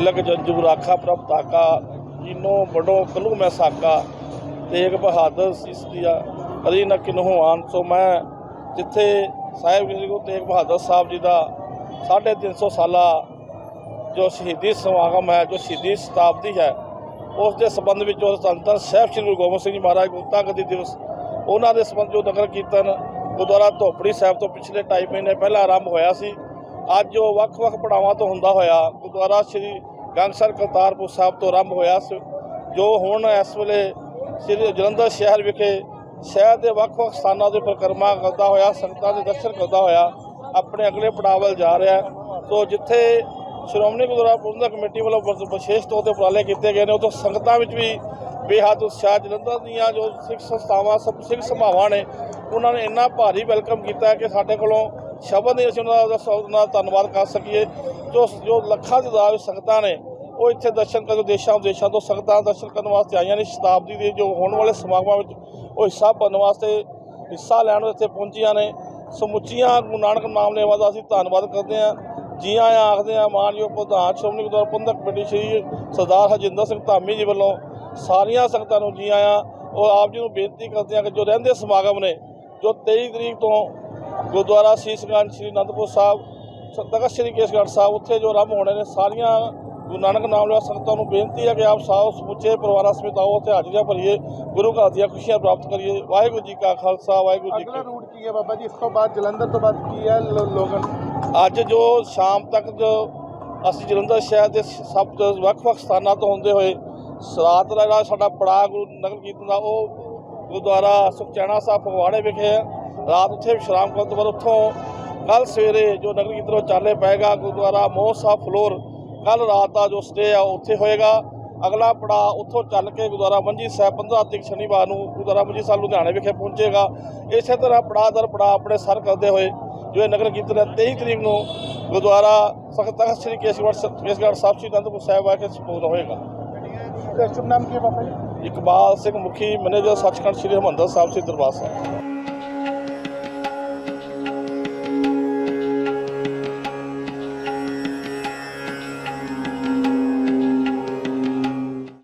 ਤਿਲਕ ਜੰਜੂ ਰਾਖਾ ਪ੍ਰਭ ਤਾਕਾ ਜਿਨੋ ਬੜੋ ਕਲੂ ਮੈਂ ਸਾਕਾ। ਤੇਗ ਬਹਾਦਰ ਸਿਸ ਦਿਆ, ਕਦੀ ਨ ਕਿਨਹੂ ਆਨ ਸੋ ਮੈਂ। ਜਿੱਥੇ ਸਾਹਿਬ ਜੀ ਗੁਰੂ ਤੇਗ ਬਹਾਦਰ ਸਾਹਿਬ ਜੀ ਦਾ 350 ਸਾਲਾ ਜੋ ਸ਼ਹੀਦੀ ਸਮਾਗਮ ਹੈ, ਜੋ ਸ਼ਹੀਦੀ ਸ਼ਤਾਬਦੀ ਹੈ, ਉਸ ਦੇ ਸੰਬੰਧ ਵਿੱਚ ਉਹ ਧੰਨ ਧੰਨ ਸਾਹਿਬ ਸ੍ਰੀ ਗੁਰੂ ਗੋਬਿੰਦ ਸਿੰਘ ਜੀ ਮਹਾਰਾਜ ਗੁਰਤਾ ਗੱਦੀ ਦਿਵਸ, ਉਹਨਾਂ ਦੇ ਸੰਬੰਧ ਜੋ ਨਗਰ ਕੀਰਤਨ ਗੁਰਦੁਆਰਾ ਧੋਪੜੀ ਸਾਹਿਬ ਤੋਂ ਪਿਛਲੇ ਢਾਈ ਮਹੀਨੇ ਪਹਿਲਾਂ ਆਰੰਭ ਹੋਇਆ ਸੀ। ਅੱਜ ਉਹ ਵੱਖ-ਵੱਖ ਪੜਾਵਾਂ ਤੋਂ ਹੁੰਦਾ ਹੋਇਆ, ਗੁਰਦੁਆਰਾ ਸ੍ਰੀ ਗੰਗਸਰ ਕਰਤਾਰਪੁਰ ਸਾਹਿਬ ਤੋਂ ਆਰੰਭ ਹੋਇਆ ਸੀ, ਜੋ ਹੁਣ ਇਸ ਵੇਲੇ ਸ੍ਰੀ ਜਲੰਧਰ ਸ਼ਹਿਰ ਵਿਖੇ ਸ਼ਹਿਰ ਦੇ ਵੱਖ-ਵੱਖ ਸਥਾਨਾਂ 'ਤੇ ਪਰਿਕਰਮਾ ਕਰਦਾ ਹੋਇਆ, ਸੰਗਤਾਂ ਦੇ ਦਰਸ਼ਨ ਕਰਦਾ ਹੋਇਆ, ਆਪਣੇ ਅਗਲੇ ਪੜਾਅ ਵੱਲ ਜਾ ਰਿਹਾ ਸੋ ਜਿੱਥੇ ਸ਼੍ਰੋਮਣੀ ਗੁਰਦੁਆਰਾ ਪ੍ਰਬੰਧਕ ਕਮੇਟੀ ਵੱਲੋਂ ਵਿਸ਼ੇਸ਼ ਤੌਰ ਤੇ ਉਪਰਾਲੇ ਕੀਤੇ ਗਏ ਨੇ ਉਦੋਂ ਸੰਗਤਾਂ ਵਿੱਚ ਵੀ ਬੇਹੱਦ ਉਤਸ਼ਾਹ, ਜਲੰਧਰ ਦੀਆਂ ਜੋ ਸਿੱਖ ਸੰਸਥਾਵਾਂ, ਸਭ ਸਿੱਖ ਸਭਾਵਾਂ ਨੇ, ਉਹਨਾਂ ਨੇ ਇੰਨਾ ਭਾਰੀ ਵੈਲਕਮ ਕੀਤਾ ਕਿ ਸਾਡੇ ਕੋਲੋਂ ਸ਼ਬਦ ਨਹੀਂ ਅਸੀਂ ਉਹਨਾਂ ਦਾ ਸਭ ਨਾਲ ਧੰਨਵਾਦ ਕਰ ਸਕੀਏ। ਜੋ ਜੋ ਲੱਖਾਂ ਦੀ ਤਾਦਾਦ ਸੰਗਤਾਂ ਨੇ, ਉਹ ਇੱਥੇ ਦਰਸ਼ਨ ਕਰਨ ਦੇਸ਼ਾਂ ਵਿਦੇਸ਼ਾਂ ਤੋਂ ਸੰਗਤਾਂ ਦਰਸ਼ਨ ਕਰਨ ਵਾਸਤੇ ਆਈਆਂ ਨੇ। ਸ਼ਤਾਬਦੀ ਦੇ ਜੋ ਹੋਣ ਵਾਲੇ ਸਮਾਗਮਾਂ ਵਿੱਚ ਉਹ ਹਿੱਸਾ ਪਾਉਣ ਵਾਸਤੇ ਹਿੱਸਾ ਲੈਣ ਵਾਸਤੇ ਪਹੁੰਚੀਆਂ ਨੇ। ਸਮੁੱਚੀਆਂ ਗੁਰੂ ਨਾਨਕ ਨਾਮ ਲੈਵਾ ਦਾ ਅਸੀਂ ਧੰਨਵਾਦ ਕਰਦੇ ਹਾਂ। ਜੀ ਆਇਆਂ ਆਖਦੇ ਹਾਂ, ਮਾਨਯੋਗ ਪ੍ਰਧਾਨ ਸ਼੍ਰੋਮਣੀ ਗੁਰਦੁਆਰਾ ਪ੍ਰਬੰਧਕ ਕਮੇਟੀ ਸ਼੍ਰੀ ਸਰਦਾਰ ਹਰਜਿੰਦਰ ਸਿੰਘ ਧਾਮੀ ਜੀ ਵੱਲੋਂ ਸਾਰੀਆਂ ਸੰਗਤਾਂ ਨੂੰ ਜੀ ਆਇਆਂ ਔਰ ਆਪ ਜੀ ਨੂੰ ਬੇਨਤੀ ਕਰਦੇ ਹਾਂ ਕਿ ਜੋ ਰਹਿੰਦੇ ਸਮਾਗਮ ਨੇ, ਜੋ 23 ਤਰੀਕ ਤੋਂ ਗੁਰਦੁਆਰਾ ਸੀਸਗੰਜ ਸ਼੍ਰੀ ਅਨੰਦਪੁਰ ਸਾਹਿਬ ਤਖਤ ਸ਼੍ਰੀ ਕੇਸਗੜ੍ਹ ਸਾਹਿਬ ਉੱਥੇ ਜੋ ਆਰੰਭ ਹੋਣੇ ਨੇ ਸਾਰੀਆਂ ਗੁਰੂ ਨਾਨਕ ਨਾਮ ਲੈਵਾ ਸੰਗਤਾਂ ਨੂੰ ਬੇਨਤੀ ਹੈ ਕਿ ਆਪ ਸਾਹ ਸਮੁੱਚੇ ਪਰਿਵਾਰਾਂ ਸਮੇਤ ਆਓ ਉੱਥੇ ਹਾਜ਼ਰੀਆਂ ਭਰੀਏ ਗੁਰੂ ਘਰ ਦੀਆਂ ਖੁਸ਼ੀਆਂ ਪ੍ਰਾਪਤ ਕਰੀਏ। ਵਾਹਿਗੁਰੂ ਜੀ ਕਾ ਖਾਲਸਾ ਵਾਹਿਗੁਰੂ ਜੀ ਅਗਲਾ ਕੀ ਰੂਟ ਕੀ ਹੈ ਬਾਬਾ ਜੀ? ਇਸ ਤੋਂ ਬਾਅਦ ਜਲੰਧਰ ਤੋਂ ਬਾਅਦ ਕੀ ਹੈ ਲੋਗਨ? ਅੱਜ ਜੋ ਸ਼ਾਮ ਤੱਕ ਜੋ ਅਸੀਂ ਜਲੰਧਰ ਸ਼ਹਿਰ ਦੇ ਸਭ ਤੋਂ ਵੱਖ-ਵੱਖ ਸਥਾਨਾਂ ਤੋਂ ਹੁੰਦੇ ਹੋਏ ਰਾਤ ਦਾ ਜਿਹੜਾ ਸਾਡਾ ਪੜਾਅ ਗੁਰੂ ਨਗਰ ਕੀਰਤਨ ਦਾ ਉਹ ਗੁਰਦੁਆਰਾ ਸੁਖਚੈਨਾ ਸਾਹਿਬ ਫਗਵਾੜੇ ਵਿਖੇ ਹੈ। ਰਾਤ ਉੱਥੇ ਵਿਸ਼ਰਾਮ ਕਰਨ ਤੋਂ ਬਾਅਦ ਉੱਥੋਂ ਕੱਲ ਸਵੇਰੇ ਜੋ ਨਗਰ ਕੀਰਤਨ ਉਹ ਚਾਲੇ ਪਏਗਾ ਗੁਰਦੁਆਰਾ ਮੋਹ ਸਾਹਿਬ ਫਲੋਰ ਕੱਲ ਰਾਤ ਦਾ ਜੋ ਸਟੇ ਆ ਉੱਥੇ ਹੋਏਗਾ। ਅਗਲਾ ਪੜਾਅ ਉੱਥੋਂ ਚੱਲ ਕੇ ਗੁਰਦੁਆਰਾ ਮੰਜੀ ਸਾਹਿਬ 15 ਤਰੀਕ ਸ਼ਨੀਵਾਰ ਨੂੰ ਗੁਰਦੁਆਰਾ ਮੰਜੀ ਸਾਹਿਬ ਲੁਧਿਆਣੇ ਵਿਖੇ ਪਹੁੰਚੇਗਾ। ਇਸੇ ਤਰ੍ਹਾਂ ਪੜਾਅ ਦਰ ਪੜਾਅ ਆਪਣੇ ਸਰ ਕਰਦੇ ਹੋਏ ਜੋ ਨਗਰ ਕੀਰਤਨ ਹੈ 23 ਤਰੀਕ ਨੂੰ ਗੁਰਦੁਆਰਾ ਸਖਤ ਤਖਤ ਸ੍ਰੀ ਕੇਸਗੜ੍ਹ ਕੇਸਗੜ੍ਹ ਸਾਹਿਬ ਸ੍ਰੀ ਅਨੰਦਪੁਰ ਸਾਹਿਬ ਆ ਕੇ ਸੰਪੂਰਨ ਹੋਏਗਾ। ਤੇ ਸ਼ੁਭ ਨਾਮ ਕੀ ਹੈ ਬਾਬਾ ਜੀ? ਇਕਬਾਲ ਸਿੰਘ ਮੁਖੀ ਮੈਨੇਜਰ ਸੱਚਖੰਡ ਸ੍ਰੀ ਹਰਿਮੰਦਰ ਸਾਹਿਬ ਸ੍ਰੀ ਦਰਬਾਰ ਸਾਹਿਬ।